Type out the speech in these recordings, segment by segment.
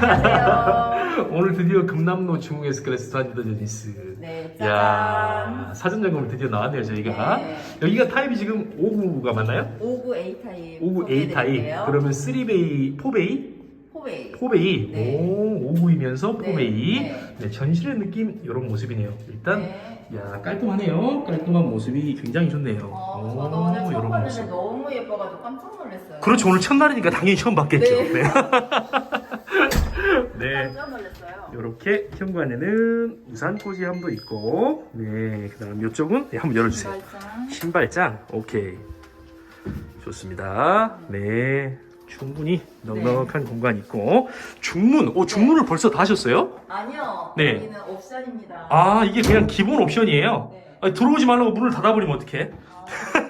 안녕하세요. 오늘 드디어 금남로 중국에서 클래스 트란지더 제니스. 네, 야 짜잔. 사전 점검을 드디어 나왔네요 저희가. 네. 여기가 타입이 지금 59가 맞나요? 59 A 타입. 59 A 타입. 그러면 3베이, 4베이, 포베이. 4베이. 네. 오 59이면서 네, 4베이. 네. 네, 전실의 느낌 이런 모습이네요. 일단 네. 야 깔끔하네요. 깔끔한 모습이 굉장히 좋네요. 어, 오, 저도 오늘 처음 요런 봤는데 모습. 너무 예뻐가지고 깜짝 놀랐어요. 그렇죠 오늘 첫날이니까 당연히 처음 봤겠죠. 네. 네. 네. 깜짝 놀랐어요. 이렇게 현관에는 우산 포지함도 있고, 네, 그다음 이쪽은 네, 한번 열어주세요. 신발장. 신발장, 오케이, 좋습니다. 네, 충분히 넉넉한 공간 있고, 중문, 오 중문을 벌써 다 하셨어요? 아니요. 네. 여기는 옵션입니다. 아 이게 그냥 기본 옵션이에요. 네. 아니, 들어오지 말라고 문을 닫아버리면 어떡해?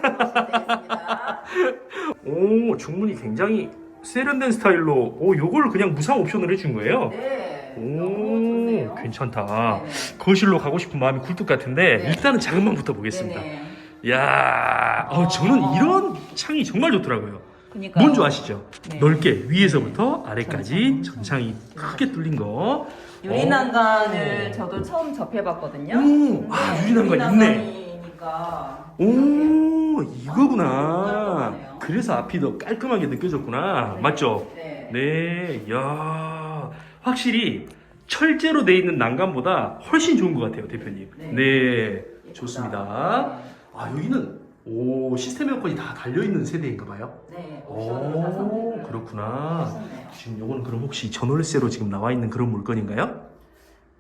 아, 오 중문이 굉장히 세련된 스타일로, 오 요걸 그냥 무상 옵션을 해준 거예요. 네. 오 좋네요. 괜찮다. 네네. 거실로 가고 싶은 마음이 굴뚝 같은데 네. 일단은 작은 방부터 보겠습니다. 네네. 야, 어, 저는 어. 이런 창이 정말 좋더라고요. 그니까. 뭔지 아시죠? 네. 넓게 위에서부터 아래까지 전창. 전창이 크게 뚫린 거. 유리 난간을 저도 처음 접해봤거든요. 오, 아, 유리 난간 있네. 유리난간이니까 오, 이거구나. 그래서 앞이 더 깔끔하게 느껴졌구나. 네. 맞죠? 네. 네, 야, 확실히 철제로 돼 있는 난간보다 훨씬 좋은 것 같아요, 대표님. 네. 네, 예쁘다. 좋습니다. 아 여기는 오 시스템 에어컨이 다 달려 있는 세대인가 봐요. 네. 오 그렇구나. 하셨네요. 지금 요거는 그럼 혹시 전월세로 지금 나와 있는 그런 물건인가요?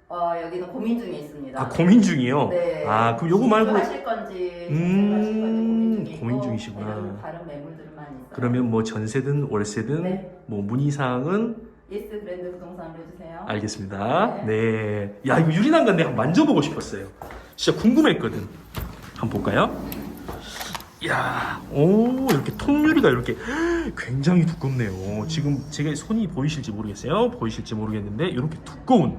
어, 여기는 고민 중에 있습니다. 아 고민 중이요. 네. 아 그럼 요거 말고 하실 건지 음, 하실 건지 고민 중이고 고민 중이시구나. 다른, 있어요. 그러면 뭐 전세든 월세든 네. 뭐 문의 사항은 예스 브랜드 부동산으로 해주세요. 알겠습니다. 네. 야 이거 유리난간 내가 만져보고 싶었어요. 진짜 궁금했거든. 한번 볼까요? 야, 오 이렇게 통유리가 이렇게 굉장히 두껍네요. 지금 제가 손이 보이실지 모르겠어요. 보이실지 모르겠는데 이렇게 두꺼운.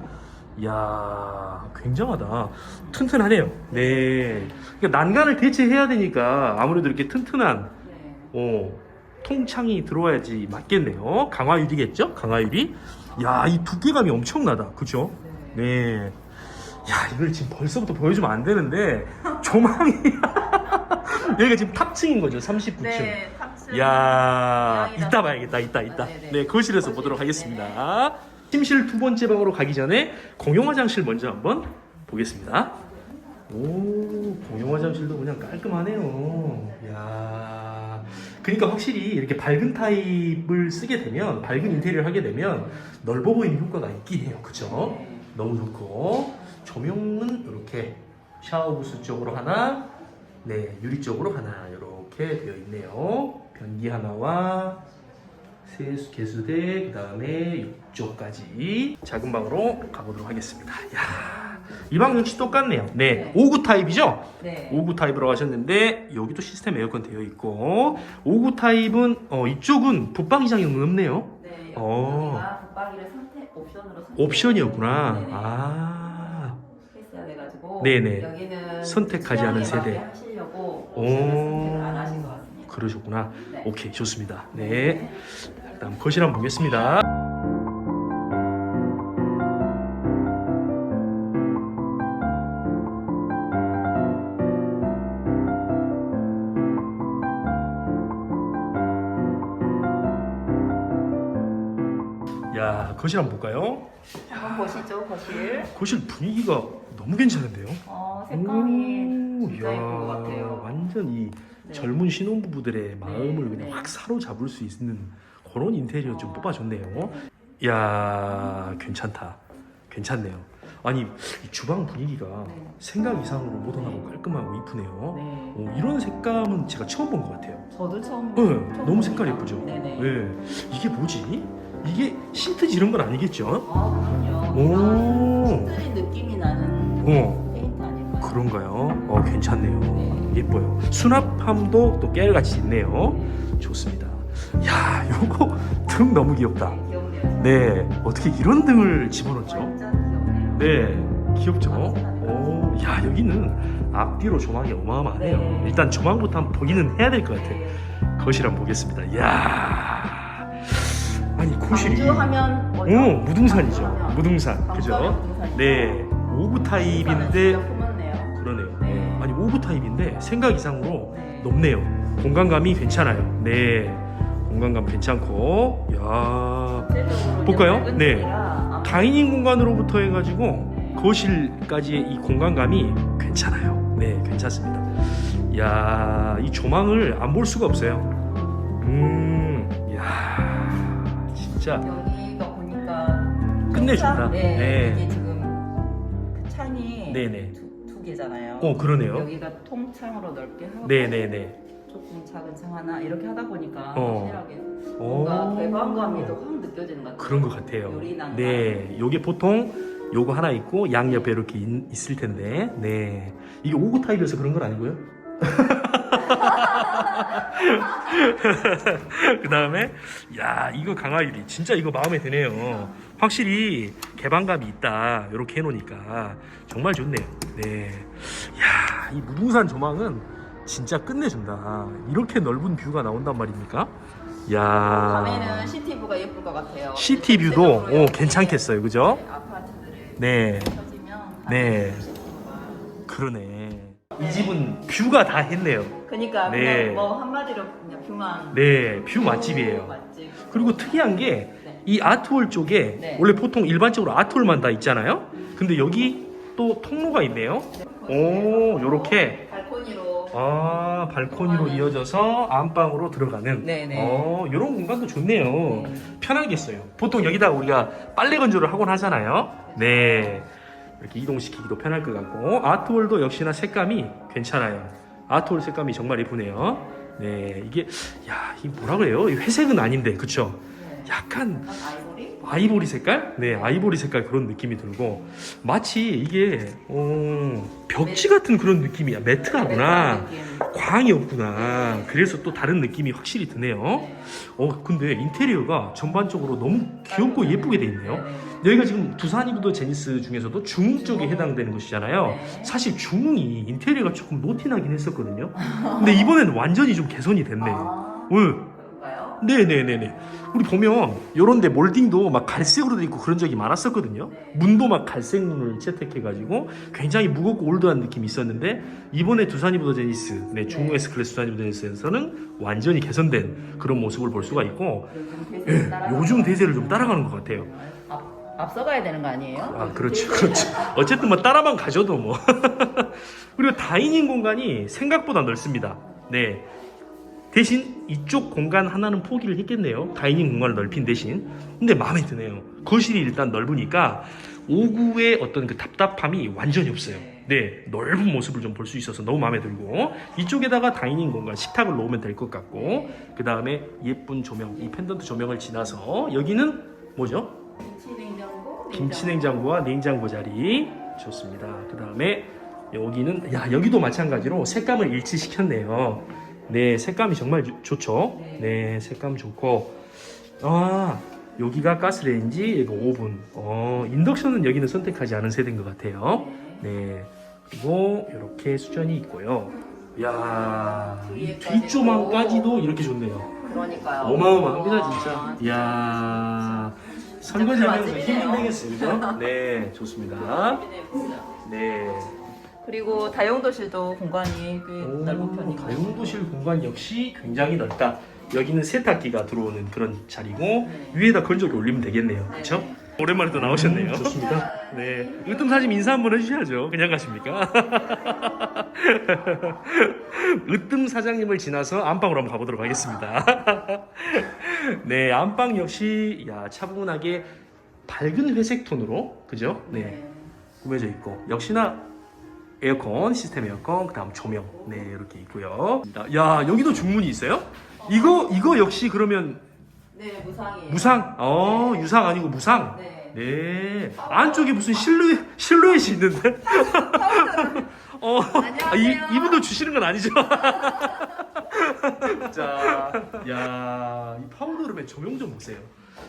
야, 굉장하다. 튼튼하네요. 네. 그러니까 난간을 대체해야 되니까 아무래도 이렇게 튼튼한 네. 어, 통창이 들어와야지 맞겠네요. 강화유리겠죠? 강화유리. 야, 이 두께감이 엄청나다. 그죠? 네. 네. 야, 이걸 지금 벌써부터 보여주면 안 되는데, 조망이. 여기가 지금 탑층인 거죠, 39층. 네, 탑승. 야. 이따 봐야겠다, 이따, 이따. 아, 네네. 네, 거실에서 거실. 보도록 하겠습니다. 침실 두 번째 방으로 가기 전에 공용 화장실 먼저 한번 보겠습니다. 오, 공용 화장실도 그냥 깔끔하네요. 야, 그러니까 확실히 이렇게 밝은 타입을 쓰게 되면, 밝은 인테리어를 하게 되면 넓어 보이는 효과가 있긴 해요. 그죠? 네. 너무 좋고 조명은 이렇게 샤워 부스 쪽으로 하나, 네 유리 쪽으로 하나 이렇게 되어 있네요. 변기 하나와 세수 개수대 그 다음에 이쪽까지 작은 방으로 가보도록 하겠습니다. 야, 이방 역시 똑같네요. 네, 네. 59 타입이죠? 네. 59 타입으로 하셨는데 여기도 시스템 에어컨 되어 있고 59 타입은 어, 이쪽은 붙박이 장이 없네요. 네. 어. 여기가 붙박이를 선택 옵션으로 선택. 옵션이었구나. 네네. 아. 했어야 돼가지고. 네네. 여기는 선택하지 않은 취향에 세대. 하시려고 오. 옵션을 선택을 안 하신 것 같습니다. 그러셨구나. 네. 오케이 좋습니다. 네. 다음 거실 한번 보겠습니다. 거실 한번 볼까요? 한번 보시죠 거실. 거실 분위기가 너무 괜찮은데요? 어 색감이 오, 진짜 예쁜 것 같아요. 완전 이 네. 젊은 신혼부부들의 마음을 네, 그냥 네. 확 사로잡을 수 있는 그런 인테리어 좀 어. 뽑아줬네요. 네. 야 괜찮다. 괜찮네요. 아니 이 주방 분위기가 네. 생각 이상으로 모던하고 깔끔하고 이쁘네요. 네. 어, 이런 색감은 제가 처음 본 것 같아요. 저도 처음. 네, 처음 너무 색깔 봅니다. 예쁘죠? 네네. 네. 이게 뭐지? 이게 신트지 이런 건 아니겠죠? 아 그럼요. 오. 신들이 느낌이 나는 어. 페인트 아닐까요? 그런가요? 어 괜찮네요. 네. 예뻐요. 수납함도 또 깨알같이 있네요. 네. 좋습니다. 야, 요거 등 너무 귀엽다. 네, 귀엽네요. 네, 어떻게 이런 등을 집어넣죠? 완전 귀엽네요. 네, 귀엽죠? 오, 야, 여기는 앞뒤로 조망이 어마어마하네요. 네. 일단 조망부터 한번 보기는 해야 될 것 같아. 네. 거실 한번 보겠습니다. 야 아니, 거실이. 광주하면 거죠? 오, 무등산이죠. 아, 무등산. 그죠? 무등산이죠. 네. 오브 타입인데 진짜 품었네요. 그러네요. 네. 아니 오브 타입인데 생각 이상으로 네. 높네요. 공간감이 괜찮아요. 네. 공간감 괜찮고. 야. 전체적으로 볼까요? 이제 네. 아마 다이닝 공간으로부터 해가지고 거실까지의 이 공간감이 괜찮아요. 네, 괜찮습니다. 야, 이 조망을 안 볼 수가 없어요. 음, 야, 진짜 여기가 보니까 끝내준다. 창? 네, 네. 이게 지금 그 창이 네네. 두, 두 개잖아요. 어, 그러네요. 여기가 통창으로 넓게 하고 네네네. 조금 작은 창 하나 이렇게 하다 보니까 어. 확실하게 오. 뭔가 개방감이 더 확 느껴지는 것 같아요. 그런 것 같아요. 요리난 네, 요게 보통 요거 하나 있고 양 옆에 이렇게 있, 있을 텐데, 네, 이게 오구 타입이어서 그런 건 아니고요. 그 다음에 야 이거 강화유리 진짜 이거 마음에 드네요. 확실히 개방감이 있다. 이렇게 해놓으니까 정말 좋네요. 네, 야이 무등산 조망은 진짜 끝내준다. 이렇게 넓은 뷰가 나온단 말입니까? 야 밤에는 시티뷰가 예쁠 것 같아요. 시티 뷰도 전체적으로 오, 괜찮겠어요, 그죠? 네, 아파트들을 네, 펴지면 네. 그러네. 이 집은 뷰가 다 했네요. 그러니까 네. 그냥 뭐 한마디로 그냥 뷰만 네, 뷰 맛집이에요. 맛집. 그리고 특이한 게 네. 이 아트홀 쪽에 네. 원래 보통 일반적으로 아트홀만 다 있잖아요. 근데 여기 또 통로가 있네요. 오, 요렇게. 발코니로 아, 발코니로 들어가는. 이어져서 안방으로 들어가는. 네네. 어, 요런 공간도 좋네요. 네. 편하겠어요. 보통 여기다 우리가 빨래 건조를 하곤 하잖아요. 네. 이렇게 이동시키기도 편할 것 같고 아트홀도 역시나 색감이 괜찮아요. 아트홀 색감이 정말 예쁘네요. 네, 이게 야, 이 뭐라 그래요? 이 회색은 아닌데, 그쵸? 네. 약간 아이보리? 아이보리 색깔? 네, 아이보리 색깔 그런 느낌이 들고 마치 이게 어, 벽지 같은 그런 느낌이야. 매트하구나. 광이 없구나. 그래서 또 다른 느낌이 확실히 드네요. 네. 어, 근데 인테리어가 전반적으로 너무 귀엽고 예쁘게 돼 있네요. 여기가 지금 두산이부도 제니스 중에서도 중흥 쪽에 해당되는 곳이잖아요. 네. 사실 중흥이 인테리어가 조금 노티나긴 했었거든요. 근데 이번에는 완전히 좀 개선이 됐네. 아, 응. 네네네네. 우리 보면 요런데 몰딩도 막 갈색으로 돼 있고 그런 적이 많았었거든요. 네. 문도 막 갈색 문을 채택해가지고 굉장히 무겁고 올드한 느낌이 있었는데 이번에 두산이부도 제니스, 네, 네. S 클래스 두산이부도 제니스에서는 완전히 개선된 그런 모습을 볼 수가 있고 요즘 예, 요즘 거 대세를 좀. 따라가는 것 같아요. 앞, 앞서가야 되는 거 아니에요? 아 그렇죠 그렇죠 어쨌든 뭐 따라만 가져도 뭐 그리고 다이닝 공간이 생각보다 넓습니다 네 대신 이쪽 공간 하나는 포기를 했겠네요 다이닝 공간을 넓힌 대신 근데 마음에 드네요 거실이 일단 넓으니까 오구의 어떤 그 답답함이 완전히 없어요 네 넓은 모습을 좀 볼 수 있어서 너무 마음에 들고 이쪽에다가 다이닝 공간 식탁을 놓으면 될 것 같고 그 다음에 예쁜 조명 이 펜던트 조명을 지나서 여기는 뭐죠? 김치 냉장고 김치 냉장고와 냉장고 자리 좋습니다. 그 다음에 여기는 야 여기도 마찬가지로 색감을 일치시켰네요. 네 색감이 정말 주- 좋죠. 네 색감 좋고 아 여기가 가스레인지 이거 오븐. 어 인덕션은 여기는 선택하지 않은 세대인 것 같아요. 네 그리고 이렇게 수전이 있고요. 야이 뒷조망까지도 이렇게 좋네요. 그러니까요 어마어마합니다 와, 진짜. 이야 설거지하면서. 힘이 그죠? 네, 좋습니다. 네. 그리고 다용도실도 공간이 꽤 오, 넓은 편이고 다용도실 공간 역시 굉장히 넓다. 여기는 세탁기가 들어오는 그런 자리고 네. 위에다 건조기 올리면 되겠네요, 그렇죠? 네. 오랜만에 또 나오셨네요. 좋습니다. 네, 으뜸 사진 인사 한번 해주셔야죠. 그냥 가십니까? 으뜸 사장님을 지나서 안방으로 한번 가보도록 하겠습니다. 네, 안방 역시 야 차분하게 밝은 회색 톤으로 그죠? 네, 꾸며져 있고 역시나 에어컨 시스템 에어컨 그다음 조명 네 이렇게 있고요. 야 여기도 중문이 있어요? 이거 이거 역시 그러면 네 무상이에요 무상? 어 유상 아니고 무상? 네 네 안쪽에 무슨 실루엣 실루엣이 있는데? 어 아, 이, 안녕하세요. 이분도 주시는 건 아니죠? 자, 야, 이 파우더룸의 조명 좀 보세요.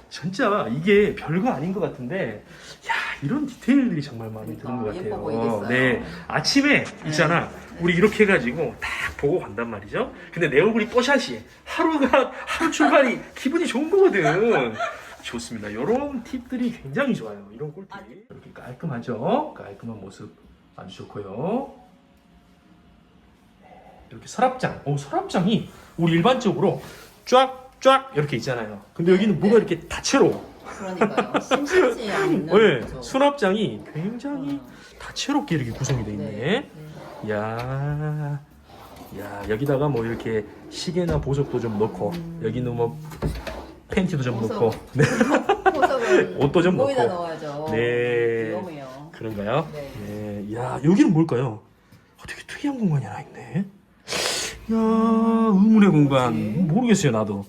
진짜 이게 별거 아닌 것 같은데, 야, 이런 디테일들이 정말 마음에 드는 것 예뻐 같아요. 보이겠어요. 네, 아침에 있잖아. 우리 이렇게 해가지고 딱 보고 간단 말이죠. 근데 내 얼굴이 뽀샤시. 하루가 하루 출발이 기분이 좋은 거거든. 좋습니다. 이런 팁들이 굉장히 좋아요. 이런 꿀팁. 아, 네. 이렇게 깔끔하죠? 깔끔한 모습 아주 좋고요. 이렇게 서랍장. 오, 서랍장이 우리 일반적으로 쫙 쫙 이렇게 있잖아요. 근데 여기는 뭐가 이렇게 다채로워. 그러니까요. 심심치 않는. 네, 거죠. 수납장이 굉장히 음. 다채롭게 이렇게 구성이 돼 있네. 네. 네. 야, 야 여기다가 뭐 이렇게 시계나 보석도 좀 넣고 음. 여기는 뭐 팬티도 좀 보석. 넣고 네, 포석은 옷도 좀 거기다 넣고. 넣어야죠. 네. 위험해요. 그런가요? 네. 네. 야 여기는 뭘까요? 어, 되게 특이한 공간이 하나 있네. 야 의문의 공간 뭐지? 모르겠어요 나도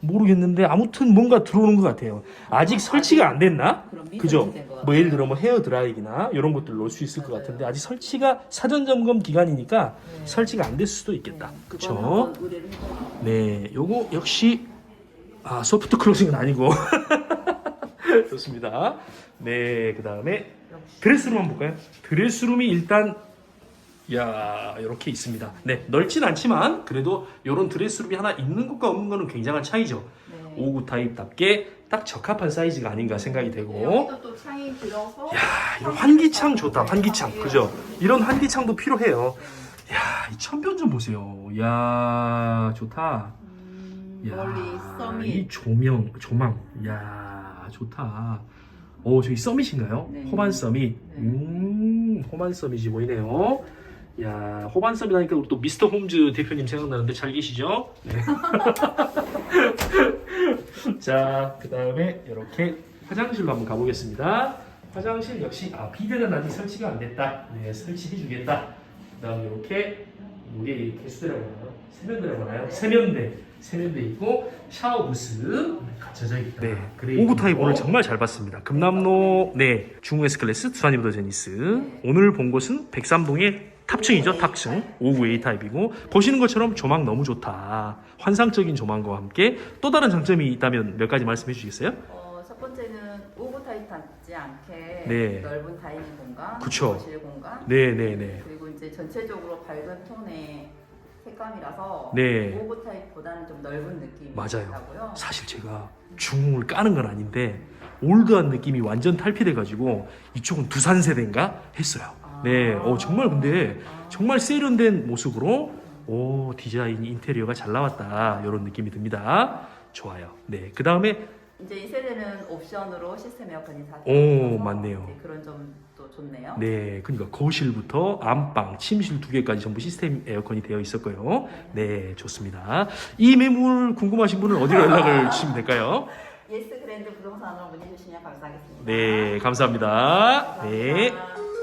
모르겠는데 아무튼 뭔가 들어오는 것 같아요. 아직 설치가 안 됐나? 그죠? 뭐 예를. 들어 뭐 헤어 드라이기나 이런 것들 넣을 수 있을 것. 같은데 아직 설치가 사전 점검 기간이니까 네. 설치가 안 됐을 수도 있겠다. 네, 그렇죠? 네, 요거 역시 아 소프트 클로징은 아니고 좋습니다. 네, 그 다음에. 드레스룸 한번 볼까요? 드레스룸이 일단 야 이렇게 있습니다. 네, 넓진 않지만 그래도 이런 드레스룸이 하나 있는 것과 없는 거는 굉장한 차이죠. 네. 59 타입답게 딱 적합한 사이즈가 아닌가 생각이 되고 여기도 또 창이 들어서. 야 이런 환기창 좋다 환기창 그죠 이런 환기창도 필요해요 야 이 천변 좀 보세요 야 좋다 음, 야, 멀리 이 썸이. 조명 조망 야 좋다 오 저기 서밋인가요 네. 호반 서밋 네. 음 호반 서밋이 보이네요 야 호반 하니까 우리 또 미스터 홈즈 대표님 생각나는데 잘 계시죠? 네. 자 그 다음에 이렇게 화장실로 한번 가보겠습니다. 화장실 역시 아 비데는 아직 설치가 안 됐다. 네 설치해 주겠다. 그 다음에 이렇게 우리 개수대라고 하나요? 세면대라고 하나요? 세면대. 세면대 있고 샤워 부스. 갖춰져 있다. 네 오구 타입 오늘 정말 잘 봤습니다. 금남로 네 중우 S클래스 두산 이브더 제니스. 오늘 본 곳은 백삼동의 탑층이죠 탑층 59 A 타입이고 보시는 것처럼 조망 너무 좋다 환상적인 조망과 함께 또 다른 장점이 있다면 몇 가지 말씀해 주시겠어요? 어, 첫 번째는 오브 타입 닿지 않게 네. 넓은 다이닝 공간, 그쵸. 거실 공간, 네 네 네 그리고 이제 전체적으로 밝은 톤의 색감이라서 네. 오브 타입보다는 좀 넓은 느낌이 맞아요. 나고요. 사실 제가 중을 까는 건 아닌데 올드한 느낌이 완전 탈피돼 가지고 이쪽은 두산 세대인가 했어요. 아. 네, 어, 정말 근데 아. 정말 세련된 모습으로 오 디자인 인테리어가 잘 나왔다 이런 느낌이 듭니다. 좋아요. 네, 그 다음에 이제 이 세대는 옵션으로 시스템 에어컨이 다 오, 맞네요. 그런 점도 좋네요. 네, 그러니까 거실부터 안방, 침실 두 개까지 전부 시스템 에어컨이 되어 있었고요. 네, 좋습니다. 이 매물 궁금하신 분은 어디로 연락을 주시면 될까요? 예스 그랜드 부동산으로 문의 주시면 감사하겠습니다. 네, 감사합니다. 네. 감사합니다.